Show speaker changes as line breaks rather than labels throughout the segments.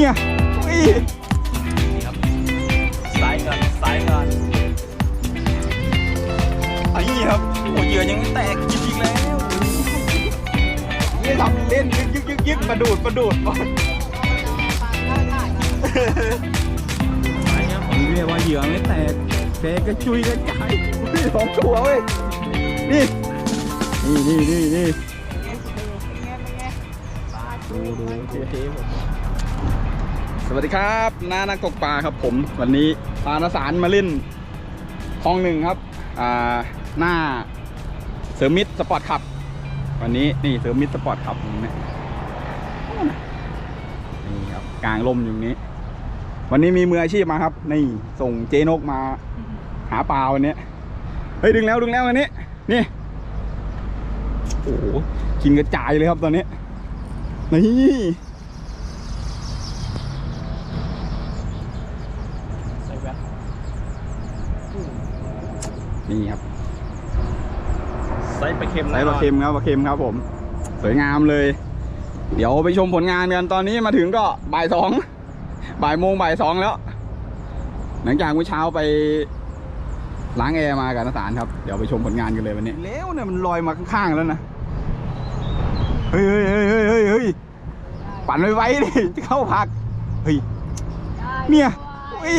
เนี่ยเฮ้ย
นี่ครับสายก่อนสายก่อน
ไอ้นี่ครับโอ้เหยื่อยังไม่แตกกินอีกแล้วนี่ทำเล่นยึกยึกยึกยึกมาดูดมาดูดก่อน
สายครับ
ผมเรียกว่าเหยื่อไม่แตกแตกกระจุยกระจายนี่สองตัวเว้ยนี่นี่นี่นี่นี่ดูดูเจ๊เจ๊ผม สวัสดีครับน้านักตกปลาครับผมวันนี้ปลานาสารมาเล่นคลองหนึ่งครับอ่าหน้าเสริมมิตรสปอร์ตขับ วันนี้นี่เสริมมิตรสปอร์ตขับตรงนี้นี่ครับกลางลมอยู่นี้ วันนี้มีมืออาชีพมาครับ นี่ส่งเจนกมา หาปลาวันนี้เฮ้ยดึงแล้วดึงแล้ววันนี้ นี่โอ้โหกินกระจายเลยครับตอนนี้นี่
ใส่แว่น
นี่ครับ
ใส่ ปลาเค็ม
ไซส์ปลาเค็มครับปลาเค็มครับผม สวยงามเลย เดี๋ยวไปชมผลงานกันตอนนี้มาถึงก็บ่ายสอง บ่ายโมงบ่ายสองแล้ว หลังจากเมื่อเช้าไปล้างแอร์มากับนักสารครับ เดี๋ยวไปชมผลงานกันเลยวันนี้ แล้วเนี่ยมันลอยมาข้างๆแล้วนะ เฮ้ยเฮ้ยเฮ้ยเฮ้ยเฮ้ยเฮ้ยปั่นไว้ไว้ดิเข้าพัก เฮ้ย เนี่ยเฮ้ย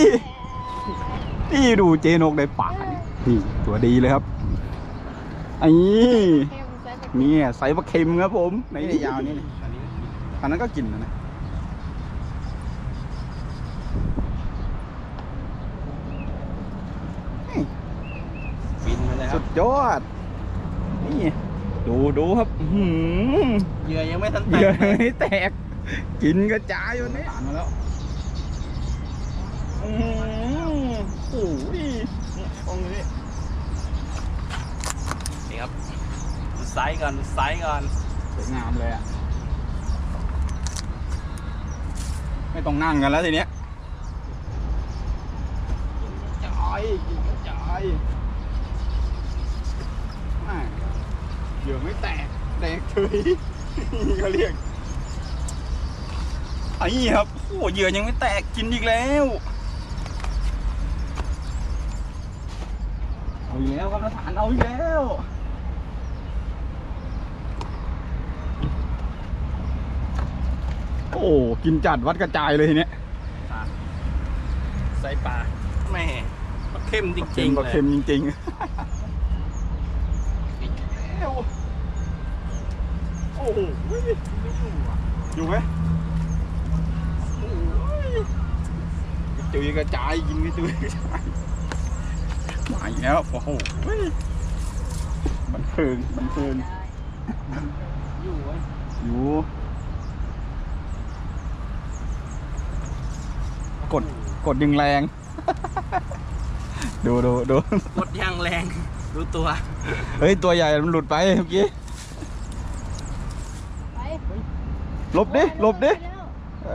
นี่ดูเจนกได้ป่านี่นี่ตัวดีเลยครับ ไอ้นี่เนี่ยไซส์ปลาเค็มครับผมในนี่ยาวนี่นี่อันนี้อันนั้นก็กินนะนะ
บินไปเลยค
สุ
รับ
ดยอด นี่ ดูดูครับอื้อหือ
เหยื่อยังไม่ทัน
เห
แต
ยื่อกไม่แตก กินกระจายวันนี้ผ่านมาแล้วอื้อหือโอ้ยเนี่ยตรงนี้
นี่ครับ ดูสายก่อนดูสายก่อน
สวยงามเลยอะไม่ต้องนั่งกันแล้วทีเนี้ยจายกินกระจายแม่เหยื่อไม่แตก แตกเฉยนี่เขาเรียกไอ้นี่ครับโอ้เหยื่อยังไม่แตกกินอีกแล้วเอาอีกแล้วครับนักฐานเอาอีกแล้ว โอ้กินจัดวัดกระจายเลยทีเนี้ย
ใส่ปลาแม่ปลาเค็มจริงๆ
ปลา
เลย
เค็มจริงๆแล้วโอ้โหอยู่ไหมโอ้ยกระจุยกระจายกินกระจุยกระจายมาอีกแล้วโอ้โหบันเทิงบันเทิง
อยู่เว้ย
อยู่ กดกดดึงแรง ดูดูดู
กดยางแรงดูตัว
เฮ้ย ตัวใหญ่มันหลุดไปเมื่อกี้หลบดิหลบดิ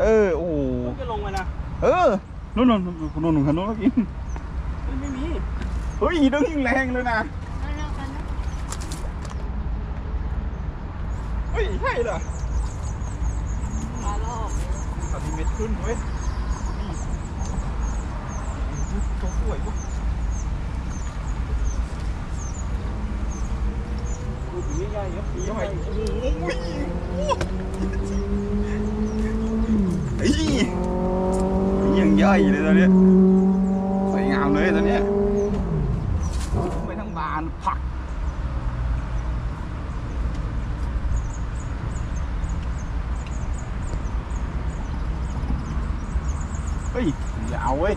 เออโอ้โห
มันจะลงไปนะ
เออนู่นนู่นนู่นนู่นนู่นนู่นเมื่อกี้
ไม่มี
เฮ้ยดึงยิงแรงเลยนะเฮ้ยใช่เหรอเอาทีเม็ดขึ้นเว้ยนี่ตัว สวยว่ะลูกใหญ่ๆครับใหญ่โอ้โหเฮ้ยยังใหญ่เลยตอนเนี้ยสวยงามเลยตอนเนี้ยไปทั้งบานผักเฮ้ยอย่าเอาเว้ย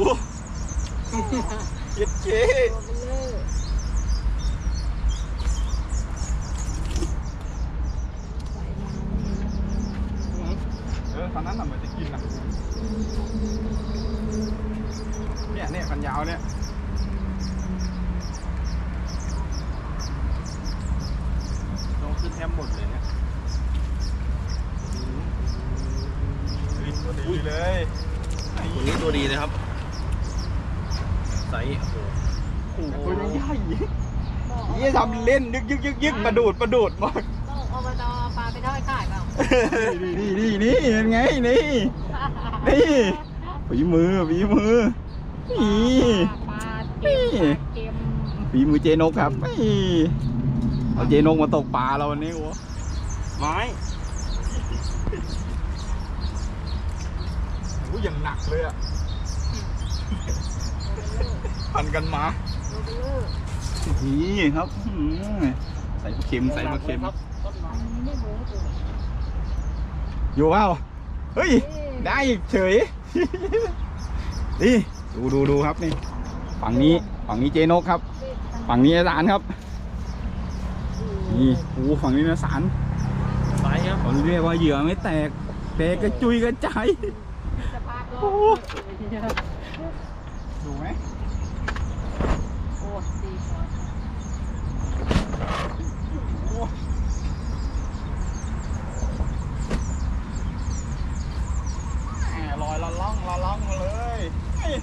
ดูเย็ดเจ๊เออคันนั้นน่ะมืจะกินอะ เนี่ยเนี่ยคันยาวเนี่ย
ลงขึ้นแทมหมดเลยเนี่ย
ตัวดีเลย
คนนี้ตัวดีเลยครับ ห
โอ้โหตัวใหญ่ยี่ทำเล่นยึกยึกยึกยึกประดูดประดูดมาก
ต้องอบตปลาไปทอดขายเปล่า
นี่นี่นี่เป็นไงนี่นี่ฝีมือฝีมือนี่
ปลาเค็มปลาเค็ม
ฝีมือเจนกครับนี่เอาเจนกมาตกปลาเราวันนี้โอ้
ไม้
โหอย่างหนักเลยอะ พันกันมา
โรเบลอร์
นี่ครับอื้อหือใส่ปลาเค็มใส่ปลาเค็ม
ครับต้นไม้
มันไม่หมูตัว
อยู่เปล่าเฮ้ย ได้อีกเฉยนี่ดูดูดูครับนี่ฝั่งนี้ฝั่งนี้เจนกครับ ฝั่งนี้อาสารครับนี่โอ้ฝั่งนี้นะสาร
ไซส์ครับ
เขาเรียกว่าเหยื่อไม่แตกแตกกระจุยกระจาย
สภาพโล
โอ้
ก
ดูไหม
โอ้ดีกว่า
โอ้แหมลอยละล่องละล่องมาเลยเฮ้ย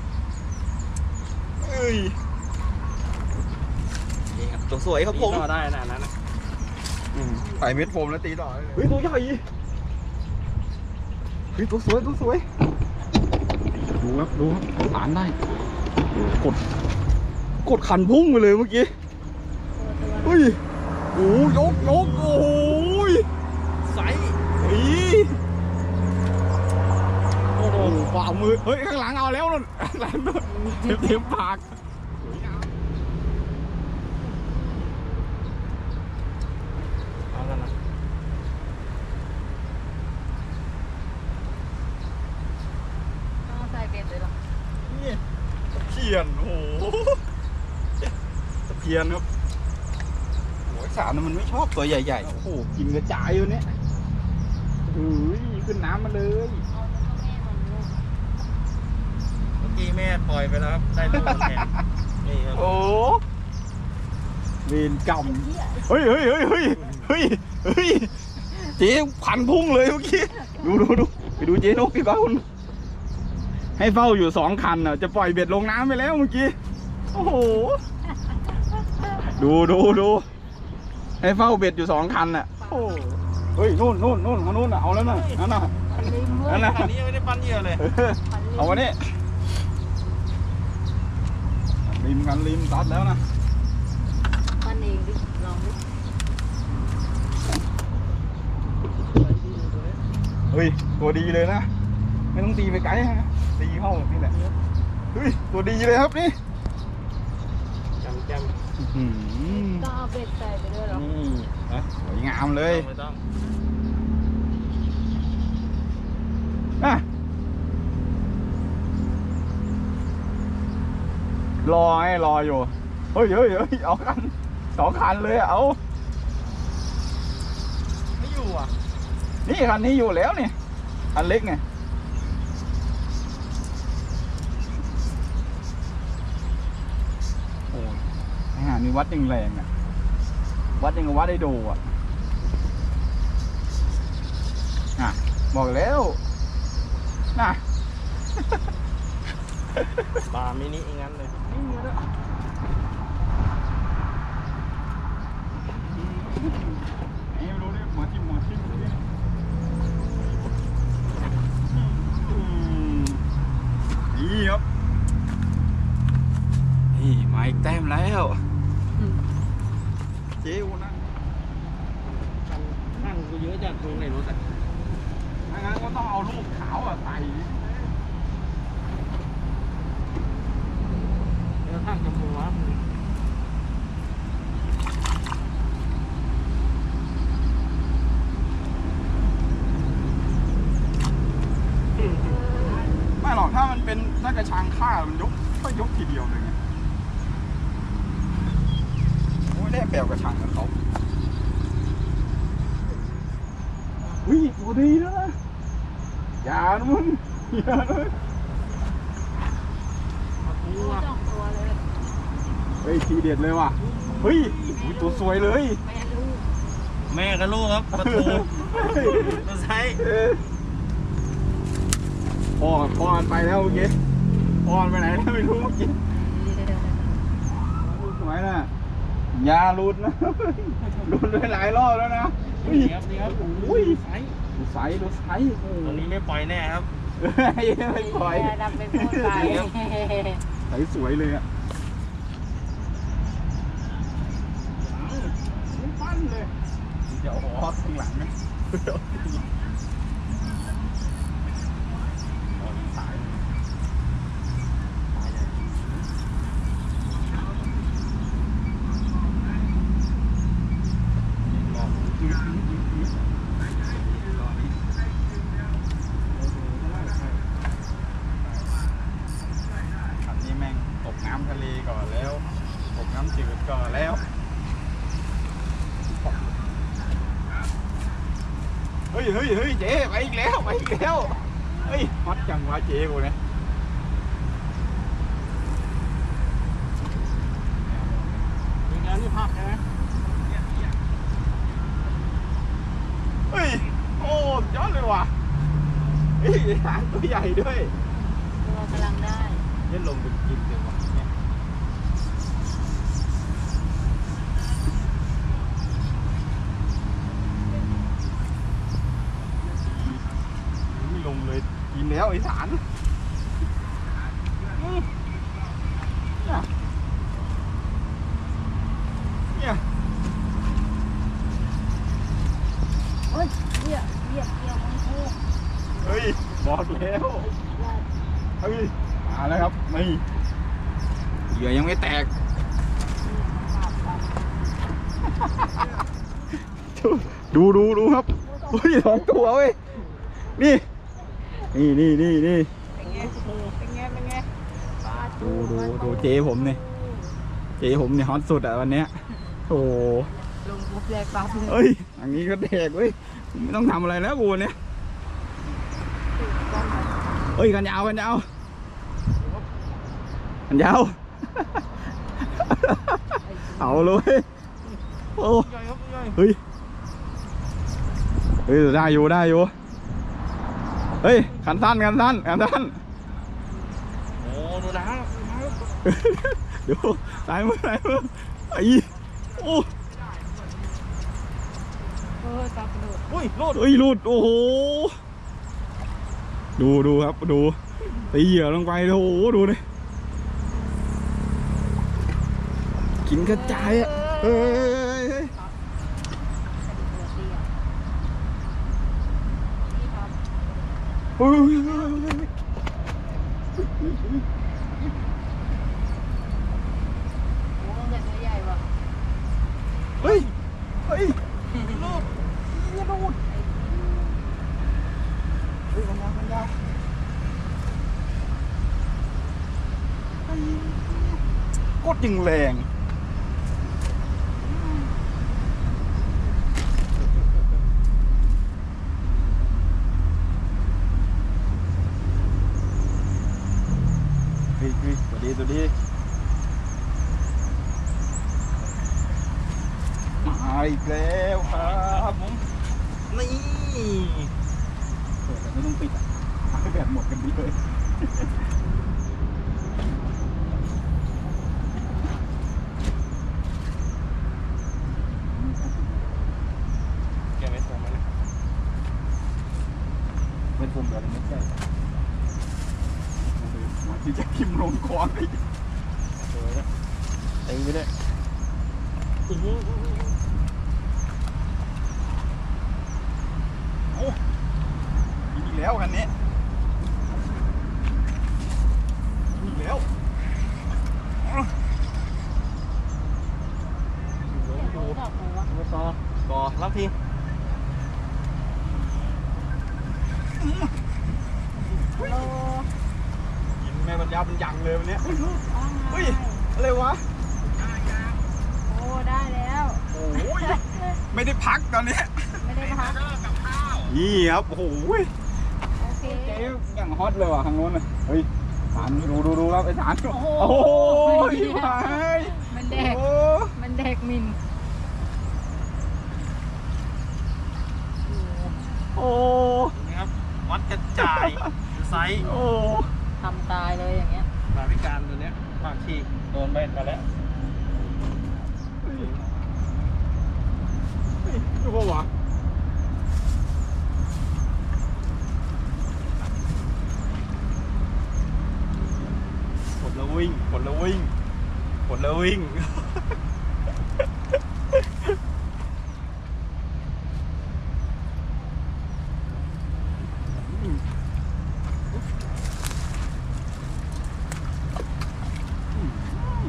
เอ้ย
นี่ครับตัวสวยครับผมได้นะนั้นนะ
ใส่เม็ดโฟมแล้วตีต่อเฮ้ยตัวใหญ่เฮ้ยตัวสวยตัวสวย ดูครับดูครับสารได้โอ้กด กดขันพุ่งไปเลยเมื่อกี้
ตัวตัว
เฮ้ยโอ้ยกยกโอ้ย
ไซส์
อี
โอ้โห
โอ้ฝ่ามือ เฮ้ย ข้างหลังเอาแล้วนั่นข้างหลังนั่นเต็มเต็มปาก
เอากันนะ
ต้องใส่เบ็ดเลยเหรอ
นี่ตะเพียนโอ้ โหตะเพียนครับโอ้ยสารน่ะมันไม่ชอบตัวใหญ่ๆ โอ้โหกินกระจายอยู่เนี่ยเฮ้ยขึ้นน้ำมาเลย
เอาแล้วก็แม่มันลูก
เมื่อกี้แม่ปล่อยไปแล้วครับ ได้ลูกมันแทนนี่ครับ
โอ้เวรกรรมเฮ้ยเฮ้ยเฮ้ยเฮ้ยเฮ้ยเฮ้ยเจ๊พันพุ่งเลยเมื่อกี้ ดูดูดูไปดูเจ๊นกดีกว่าคุณให้เฝ้าอยู่สองคันอะ จะปล่อยเบ็ดลงน้ำไปแล้วเมื่อกี้ โอ้โห ดูดูดูให้เฝ้าเบ็ดอยู่สองคันอะโอ้เฮ้ยนู่นนู่นนู่นมานู่นน่ะเอาแล้วน่ะนั่นน่ะ
พันริม
นั่นน่ะ
อันนี้ยังไม่ได้ปั้นเหยื่อเลย
เออเอาวะนี่ริมกันริมตัดแล้วนะ
พันเองดิลองดิ
เฮ้ยตัวดีเลยนะ ไม่ต้องตีไปไกลฮะตีเข้านี่แหละเฮ้ยตัวดีเลยครับนี่
จำจ
อื้อหือ
ต้องเอาเบ็ดใส่ไปด้วยเหรอ
นี่นะสวยงามำเลย
ไม่ต้อง
นะรอไงรออยู่เฮ้ยเฮ้ยเฮ้ยเอาคันสองคันเลยอะเอา
ไม่อยู่อะ
นี่คันนี้อยู่แล้วนี่คันเล็กไงโอ้ยอาหาร นี่วัดยังแรงอะ วัดยังกับวัดได้ดูอะ อะ บอกแล้วน่ะ
ปลามินิอย่างนั้นเลย
ไม่รู้เนี่ยมาทิมมาทิมเนี่ยอืมนี่ครับ นี่มาอีกแต้มแล้ว เจ๊วนะ
นั่งกูเยอะจัดตรงในรถอะ
ถ้างั้นก็ต้องเอาลูกขาวอะใส่
แล้วท่านจะมัว
ไม่หรอกถ้ามันเป็นถ้ากระชังข้ามันยกก็ยกทีเดียวเลยไงโอ้ยได้แปลวกระชังกับเขาอุ้ยโอ้ดีแล้วนะอย่านะมึงอย่าเลย
โอ้ สองตัวเลย
เฮ้ยทีเด็ดเลยว่ะ เฮ้ยอุ๊ยตัวสวยเลย
แม่ลูก
แม่กับลูกครับประตูตัวไซส์
เออพ่อพ่อมันไปแล้วเมื่อกี้พรไปไหนแล้วไม่รู้เมื่อกี้รูดหวยน่ะอยาหลุดนะ หลุดไปหลายรอบแล้วนะ อุ้ย
นี่ครับนี่ครับ
อุ้ย
ไซส์
ดูไซส์ดูไซส์โอ้โห
ตัวนี้ไม่ปล่อยแน่ครับ
เฮ้ย ไม่ปล่อย
ดำไปพูดไป
ไซส์สวยเลยอะปั้นเลยเดี๋ยวอ๋อข้างหลังนะอ๋อสายคันนี้แม่งตกน้ำทะเลก่อนแล้ว ตกน้ำจืดก่อนแล้ว เฮ้ยเฮ้ยเฮ้ยเจ๊ไปอีกแล้วไปอีกแล้วเฮ้ยฮอตจังวะเจ๊กูเนี่ย
มีงานที่ภาคใช่ไหม
เฮ้ยโอ้ยอดเลยว่ะเฮ้ยหางตัวใหญ่ด้วย
ตัวกำลังได้
เล่นลงเป็นกินเลยวะเนี่ยไม่ลงเลย กินแล้วไอ้สารเนี่ยเนี่ย
เฮ้ยเหยียเหยียเกี่ยมันคู่
เฮ้ยบอกแล้วเฮ้ยมาแล้วครับนี่เหยื่อยังไม่แตกดูดูดูครับเฮ้ยสองตัวเว้ยนี่ นี่นี่นี่นี่
เป็นไง เป็นไง เป็นไงปลา
ดูดูดูเจผมเนี่ยเจผมเนี่ยฮอตสุดอะวันเนี้ยโอ้โห
ลงปุ๊บเลยปั๊บเลย
เฮ้ยอันนี้ก็แดกเว้ยไม่ต้องทำอะไรแล้วกูเนี่ยเฮ้ยกันยาวกันยาวกันยาวเอาเลยโอ้
ย่อยครับย่อย
เฮ้ยเฮ้ยได้อยู่ได้อยู่เฮ้ยขันสั้นขันสั้นขันสั้น
โอ้ดูนะ
เดี๋ยวสายมือสายมือไอ้โอ้
เออปลากระโดด
อุ้ยโลด
เฮ้ยหลุดโอ้โหดูดูครับดูตีเหยื่อลงไปโอ้โหดูดิกินกระจายอะเฮ้ยเฮ้ยเฮ้ย
ตัวเตี้ยนี่ครับ
เฮ้ยเฮ้ยเฮ้ยเฮ้ย
โอ้แต่ตัวใหญ่ว่ะ
เฮ้ยเฮ้ย
ลูก
เฮ้ยมันยาวมันยาวเฮ้ยกดยิงแรงเฮ้ยเฮ้ยตัว ดีตัวดีมาอีกแล้วครับผม
นี่
เปิดแต่ไม่ต้องปิดอะให้แบบหมดกันดีเลย
แกไม่ส่งมาเลย
เป็นผมแบบไม่ใช่หัว ที่จะพิมพ์ลงคอไป
สวยนะตีไปด้วยอื้อหือ
โอ้อีกแล้วคันนี้อีกแล้ว
ดูดู
ดอกหัว
ดูต่อต่อรับที
โล
กินแม่บรรยาบรรยังเลยวันเนี้ย
อ้างไง
เฮ้ยอะไรวะ
โอ้ได้แล้ว
โอ้ยไม่ได้พักตอนเนี้ย
ไม่ได้พัก
นี่ครับโอ้โห
โอเค
เจ๊อย่างฮอตเลยว่ะทางโน้นน่ะเฮ้ยสารดูดูดูครับไอ้สาร
โอ้โห
โอ้โหไป
มันแดก
โอ้
มันแดกมิน
โอ้
นี่ครับวัดกระจายไซส์
โอ้
ทำตายเลยอย่างเงี้ย
โป
ลาพิการตัวเนี้ยปากฉีกโดนเบ็ดมาแล้ว
เฮ้ยเฮ้ยดูปะวะ
กดแล้ววิ่งกดแล้ววิ่งกดแล้ววิ่ง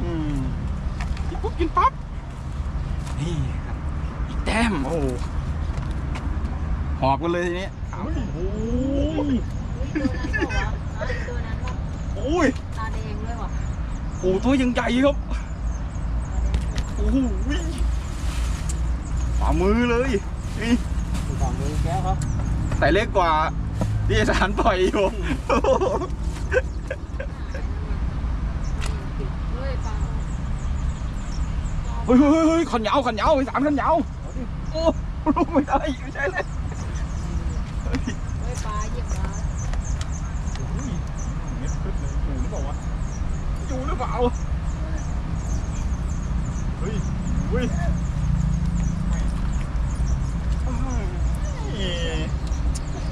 อืม กินปุ๊บกินปั๊บ นี่ครับ อีกแต้ม โอ้โหหอบกันเลยทีนี้เอา
โอ้ย
ตัวนั้นเปล่าวะอะตัวนั้นเปล่า
โอ้ย
ตาแดงด้วยว่ะ
โอ้โหตัวยังใหญ่ครับ โอ้โหฝ่ามือเลยนี่
ดูฝ่ามือแก้วครับ
แต่เล็กกว่าที่ไอ้สารปล่อยอยู่
เฮ้ยปลา
เฮ้ยเฮ้ยเฮ้ยขันยาวขันยาวไอ้สารขันยาวโอ้ลูกไม่ได้ไม่ใช่เลย
เฮ้ยปลาเหยียบปลา
เม็ดขึ้นเลยอยู่หรือเปล่าวะอยู่หรือเปล่าเฮ้ยเฮ้ย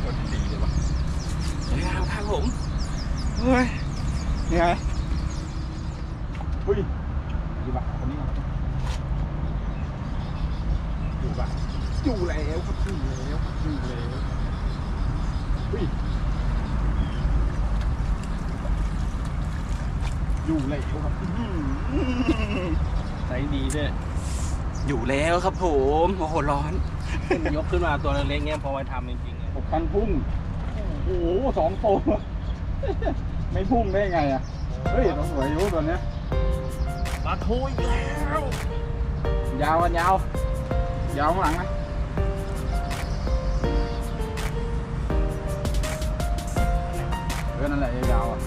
กดดีเลยวะนี่ครับครับผมเฮ้ยนี่ไงเฮ้ยอยู่ปะคนนี้มาอยู่ปะ อยู่แล้วครับอยู่แล้วครับอยู่แล้วเฮ้ยอยู่แล้วครับอื้อหือ
ใส่ดีด้วย
อยู่แล้วครับผมโอ้โหร้อน
ยกขึ้นมาตัวเล็กๆเงี้ยพอไปทำจริงๆอะ
หกพันพุ่งโอ้โหสองโตไม่พุ่งได้ไงอะ เฮ้ยต้องสวยอยู่ตัวเนี้ย
ปลาทูอีกแล้ว
ยาวกันยาวยาวข้างหลังนะเนั่นแหละยาวๆอะ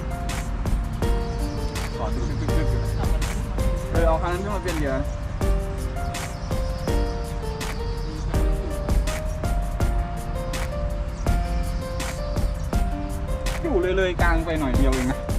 กอดดูตึกๆๆอยู่เออเอาคันนั้นขึ้นมาเป็นเหยื่ออยู่เลยๆกลางไปหน่อยเดียวเองนะ